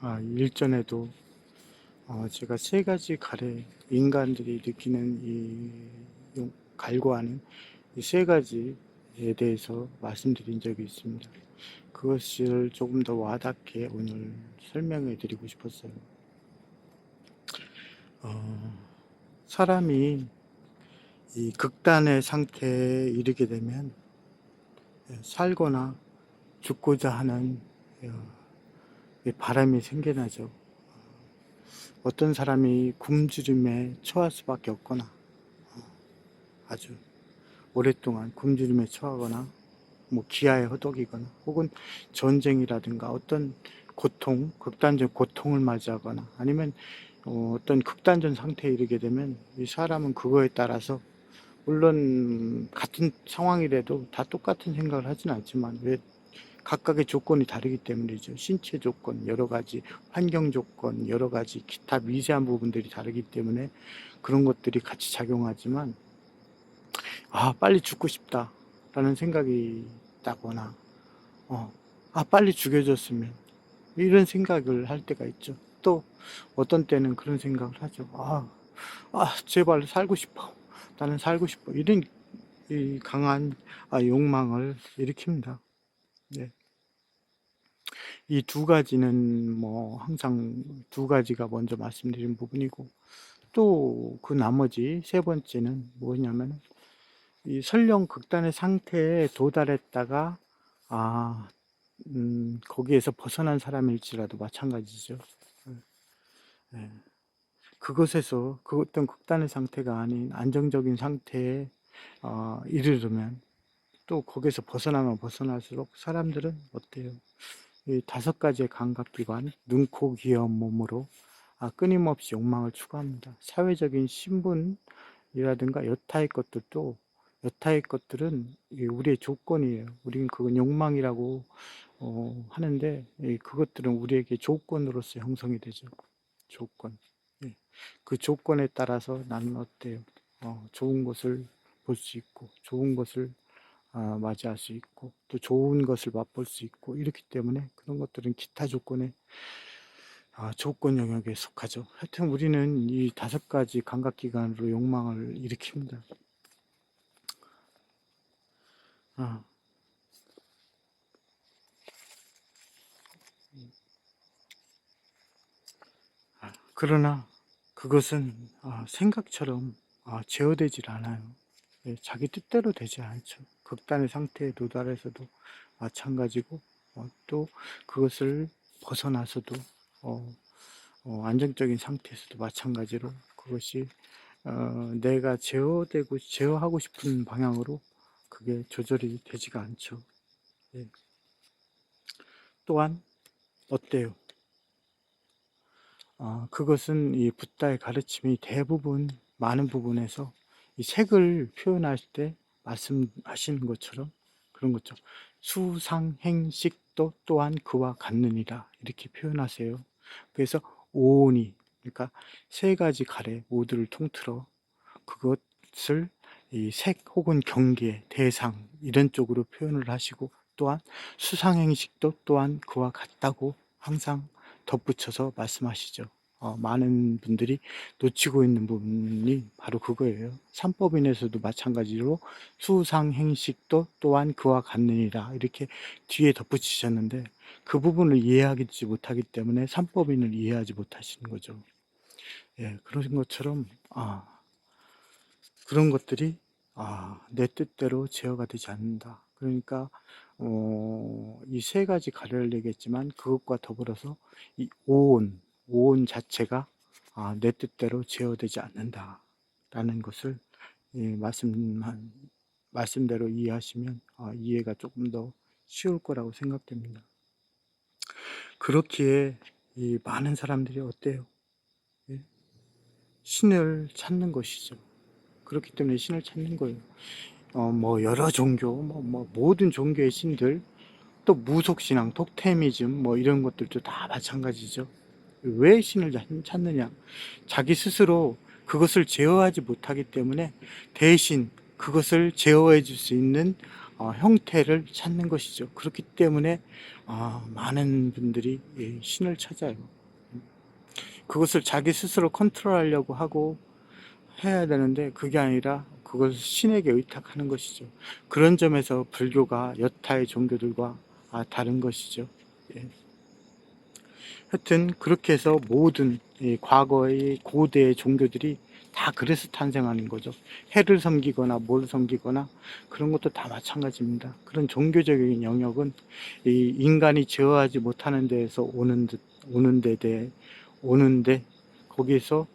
아, 일전에도 어, 제가 세 가지 가래 인간들이 느끼는 이 용- 갈구하는 이 세 가지에 대해서 말씀드린 적이 있습니다. 그것을 조금 더 와닿게 오늘 설명해 드리고 싶었어요. 어, 사람이 이 극단의 상태에 이르게 되면 예, 살거나 죽고자 하는 어, 이 바람이 생겨나죠. 어떤 사람이 굶주림에 처할 수밖에 없거나 어, 아주 오랫동안 굶주림에 처하거나 뭐 기아에 허덕이거나 혹은 전쟁이라든가 어떤 고통, 극단적 고통을 맞이하거나 아니면 어, 어떤 극단적 상태에 이르게 되면 이 사람은 그거에 따라서 물론 같은 상황이라도 다 똑같은 생각을 하진 않지만 왜 각각의 조건이 다르기 때문이죠. 신체 조건, 여러 가지 환경 조건, 여러 가지 기타 미세한 부분들이 다르기 때문에 그런 것들이 같이 작용하지만 아 빨리 죽고 싶다라는 생각이 있다거나 어, 아 빨리 죽여줬으면 이런 생각을 할 때가 있죠. 또 어떤 때는 그런 생각을 하죠. 아, 아 제발 살고 싶어. 나는 살고 싶어. 이런 이 강한 아, 욕망을 일으킵니다. 네. 이두 가지는 뭐 항상 두 가지가 먼저 말씀드린 부분이고 또 그 나머지 세 번째는 뭐냐면 이 설령 극단의 상태에 도달했다가 아 음, 거기에서 벗어난 사람일지라도 마찬가지죠. 예. 그것에서 그 어떤 극단의 상태가 아닌 안정적인 상태에 어, 이르르면 또 거기서 벗어나면 벗어날수록 사람들은 어때요? 이 다섯 가지의 감각기관, 눈, 코, 귀, 업, 몸으로 아, 끊임없이 욕망을 추구합니다. 사회적인 신분이라든가 여타의 것들도 여타의 것들은 이 우리의 조건이에요. 우리는 그건 욕망이라고 어, 하는데 이 그것들은 우리에게 조건으로서 형성이 되죠. 조건. 예. 그 조건에 따라서 나는 어때요? 어, 좋은 것을 볼 수 있고, 좋은 것을 아, 맞이할 수 있고, 또 좋은 것을 맛볼 수 있고, 이렇기 때문에 그런 것들은 기타 조건의 아, 조건 영역에 속하죠. 하여튼 우리는 이 다섯 가지 감각 기관으로 욕망을 일으킵니다. 아, 아, 그러나 그것은 아, 생각처럼 아, 제어되질 않아요. 예, 자기 뜻대로 되지 않죠. 극단의 상태에 도달해서도 마찬가지고 어, 또 그것을 벗어나서도 어, 어, 안정적인 상태에서도 마찬가지로 그것이 어, 내가 제어되고 제어하고 싶은 방향으로 그게 조절이 되지가 않죠. 예. 또한 어때요? 아, 그것은 이 붓다의 가르침이 대부분 많은 부분에서 이 색을 표현할 때 말씀하시는 것처럼 그런 거죠. 수상행식도 또한 그와 같느니라 이렇게 표현하세요. 그래서 오온이 그러니까 세 가지 가래 모두를 통틀어 그것을 이 색 혹은 경계, 대상 이런 쪽으로 표현을 하시고 또한 수상행식도 또한 그와 같다고 항상 덧붙여서 말씀하시죠. 어, 많은 분들이 놓치고 있는 부분이 바로 그거예요. 삼법인에서도 마찬가지로 수상행식도 또한 그와 같느니라 이렇게 뒤에 덧붙이셨는데 그 부분을 이해하지 못하기 때문에 삼법인을 이해하지 못하시는 거죠. 예, 그런 것처럼 아, 그런 것들이 아, 내 뜻대로 제어가 되지 않는다. 그러니까 어, 이 세 가지 가래를 얘기했지만 그것과 더불어서 이 오온, 오온 자체가 아, 내 뜻대로 제어되지 않는다라는 것을 예, 말씀한 말씀대로 이해하시면 아, 이해가 조금 더 쉬울 거라고 생각됩니다. 그렇기에 이 많은 사람들이 어때요? 예? 신을 찾는 것이죠. 그렇기 때문에 신을 찾는 거예요. 어, 뭐 여러 종교, 뭐, 뭐 모든 종교의 신들, 또 무속신앙, 토테미즘, 뭐 이런 것들도 다 마찬가지죠. 왜 신을 찾- 찾느냐? 자기 스스로 그것을 제어하지 못하기 때문에 대신 그것을 제어해 줄 수 있는 어, 형태를 찾는 것이죠. 그렇기 때문에 아, 많은 분들이 예, 신을 찾아요. 그것을 자기 스스로 컨트롤하려고 하고 해야 되는데 그게 아니라 그것을 신에게 의탁하는 것이죠. 그런 점에서 불교가 여타의 종교들과 아, 다른 것이죠. 예. 하여튼 그렇게 해서 모든 이 과거의 고대의 종교들이 다 그래서 탄생하는 거죠. 해를 섬기거나 뭘 섬기거나 그런 것도 다 마찬가지입니다. 그런 종교적인 영역은 이 인간이 제어하지 못하는 데에서 오는 듯 오는 데대 오는데 거기서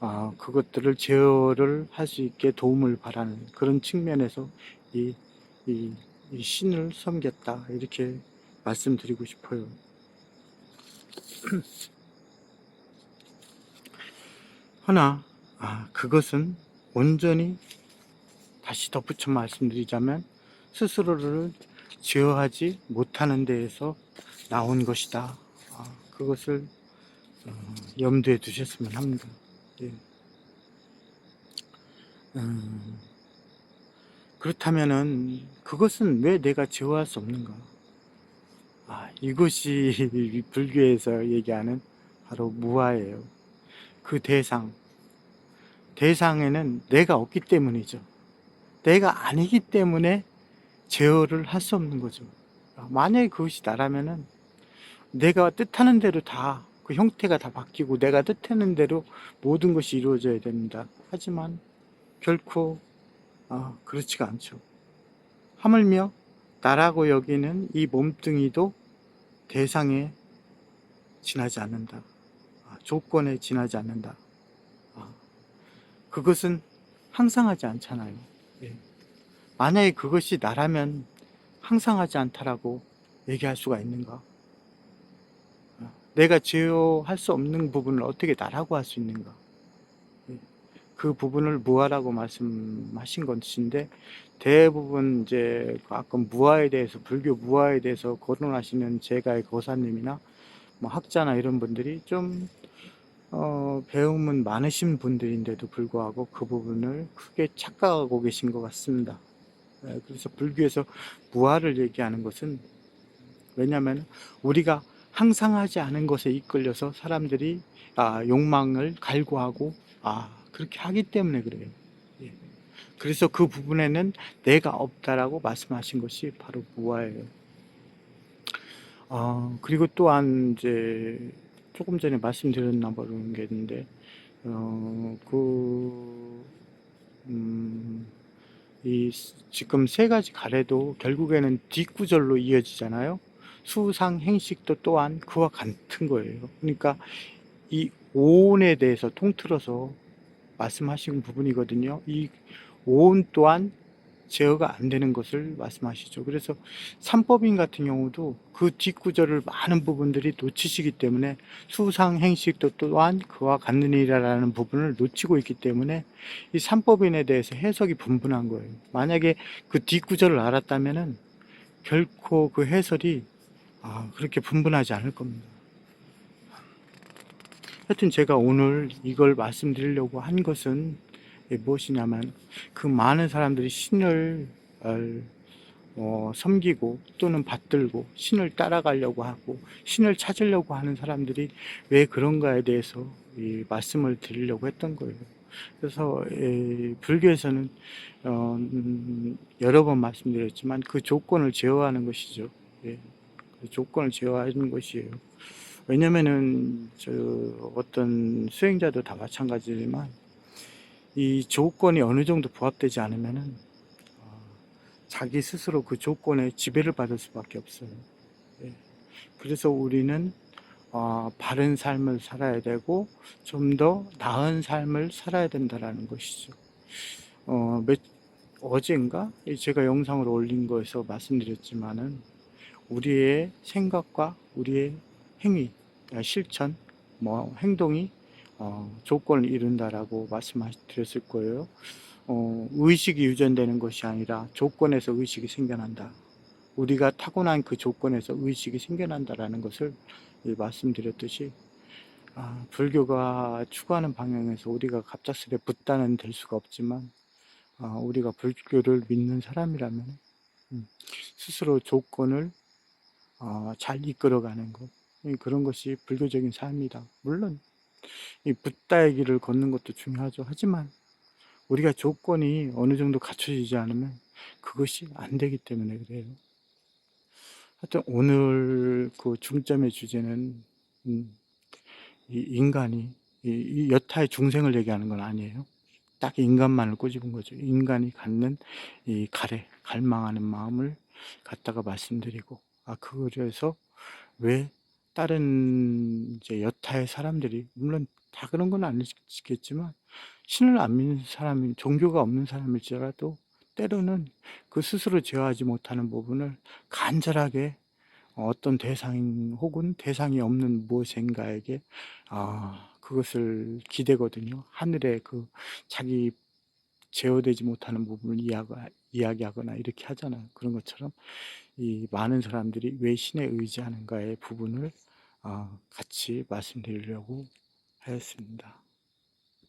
아, 그것들을 제어를 할 수 있게 도움을 바라는 그런 측면에서 이, 이, 이 신을 섬겼다 이렇게 말씀드리고 싶어요. 하나, 아, 그것은 온전히 다시 덧붙여 말씀드리자면 스스로를 제어하지 못하는 데에서 나온 것이다. 아, 그것을 어, 염두에 두셨으면 합니다. 예. 음, 그렇다면은 그것은 왜 내가 제어할 수 없는가? 아, 이것이 불교에서 얘기하는 바로 무아예요. 그 대상. 대상에는 내가 없기 때문이죠. 내가 아니기 때문에 제어를 할 수 없는 거죠. 만약에 그것이 나라면은 내가 뜻하는 대로 다 그 형태가 다 바뀌고 내가 뜻하는 대로 모든 것이 이루어져야 됩니다. 하지만 결코 아, 그렇지가 않죠. 하물며 나라고 여기는 이 몸뚱이도 대상에 지나지 않는다. 아, 조건에 지나지 않는다. 아, 그것은 항상 하지 않잖아요. 예. 만약에 그것이 나라면 항상 하지 않다라고 얘기할 수가 있는가? 아, 내가 제어할 수 없는 부분을 어떻게 나라고 할 수 있는가? 예. 그 부분을 무아라고 말씀하신 것인데 대부분 이제 가끔 무아에 대해서 불교 무아에 대해서 거론하시는 제가의 거사님이나 뭐 학자나 이런 분들이 좀 어, 배움은 많으신 분들인데도 불구하고 그 부분을 크게 착각하고 계신 것 같습니다. 예, 그래서 불교에서 무아를 얘기하는 것은 왜냐하면 우리가 항상 하지 않은 것에 이끌려서 사람들이 아, 욕망을 갈구하고 아, 그렇게 하기 때문에 그래요. 예. 그래서 그 부분에는 내가 없다라고 말씀하신 것이 바로 무아예요. 어, 그리고 또한 이제 조금 전에 말씀드렸나 모르겠는데, 어, 그, 음, 이 지금 세 가지 가래도 결국에는 뒷구절로 이어지잖아요. 수상 행식도 또한 그와 같은 거예요. 그러니까 이 오온에 대해서 통틀어서 말씀하신 부분이거든요. 이 오온 또한 제어가 안 되는 것을 말씀하시죠. 그래서 삼법인 같은 경우도 그 뒷구절을 많은 부분들이 놓치시기 때문에 수상 행식도 또한 그와 같느니라라는 부분을 놓치고 있기 때문에 이 삼법인에 대해서 해석이 분분한 거예요. 만약에 그 뒷구절을 알았다면은 결코 그 해설이 아, 그렇게 분분하지 않을 겁니다. 하여튼 제가 오늘 이걸 말씀드리려고 한 것은 무엇이냐면 그 많은 사람들이 신을 어, 섬기고 또는 받들고 신을 따라가려고 하고 신을 찾으려고 하는 사람들이 왜 그런가에 대해서 이 말씀을 드리려고 했던 거예요. 그래서 에, 불교에서는 어, 음, 여러 번 말씀드렸지만 그 조건을 제어하는 것이죠. 예, 그 조건을 제어하는 것이에요. 왜냐면은 저 어떤 수행자도 다 마찬가지지만 이 조건이 어느 정도 부합되지 않으면은 어, 자기 스스로 그 조건에 지배를 받을 수밖에 없어요. 예. 그래서 우리는 어, 바른 삶을 살아야 되고 좀 더 나은 삶을 살아야 된다라는 것이죠. 어, 몇, 어젠가 제가 영상을 올린 거에서 말씀드렸지만은 우리의 생각과 우리의 행위, 실천, 뭐 행동이 어, 조건을 이룬다라고 말씀드렸을 거예요. 어, 의식이 유전되는 것이 아니라 조건에서 의식이 생겨난다. 우리가 타고난 그 조건에서 의식이 생겨난다라는 것을 말씀드렸듯이 아, 불교가 추구하는 방향에서 우리가 갑작스레 붙다는 될 수가 없지만 아, 우리가 불교를 믿는 사람이라면 음, 스스로 조건을 어, 잘 이끌어가는 것 예, 그런 것이 불교적인 삶이다. 물론 이 붓다의 길을 걷는 것도 중요하죠. 하지만 우리가 조건이 어느 정도 갖춰지지 않으면 그것이 안 되기 때문에 그래요. 하여튼 오늘 그 중점의 주제는 음, 이 인간이 이, 이 여타의 중생을 얘기하는 건 아니에요. 딱 인간만을 꼬집은 거죠. 인간이 갖는 이 가래, 갈망하는 마음을 갖다가 말씀드리고, 아, 그래서 왜 다른 이제 여타의 사람들이, 물론 다 그런 건 아니겠지만, 신을 안 믿는 사람이, 종교가 없는 사람일지라도, 때로는 그 스스로 제어하지 못하는 부분을 간절하게 어떤 대상 혹은 대상이 없는 무엇인가에게 아, 그것을 기대거든요. 하늘의 그 자기 제어되지 못하는 부분을 이야기- 이야기하거나 이렇게 하잖아요. 그런 것처럼 이 많은 사람들이 왜 신에 의지하는가의 부분을 아, 같이 말씀드리려고 하였습니다.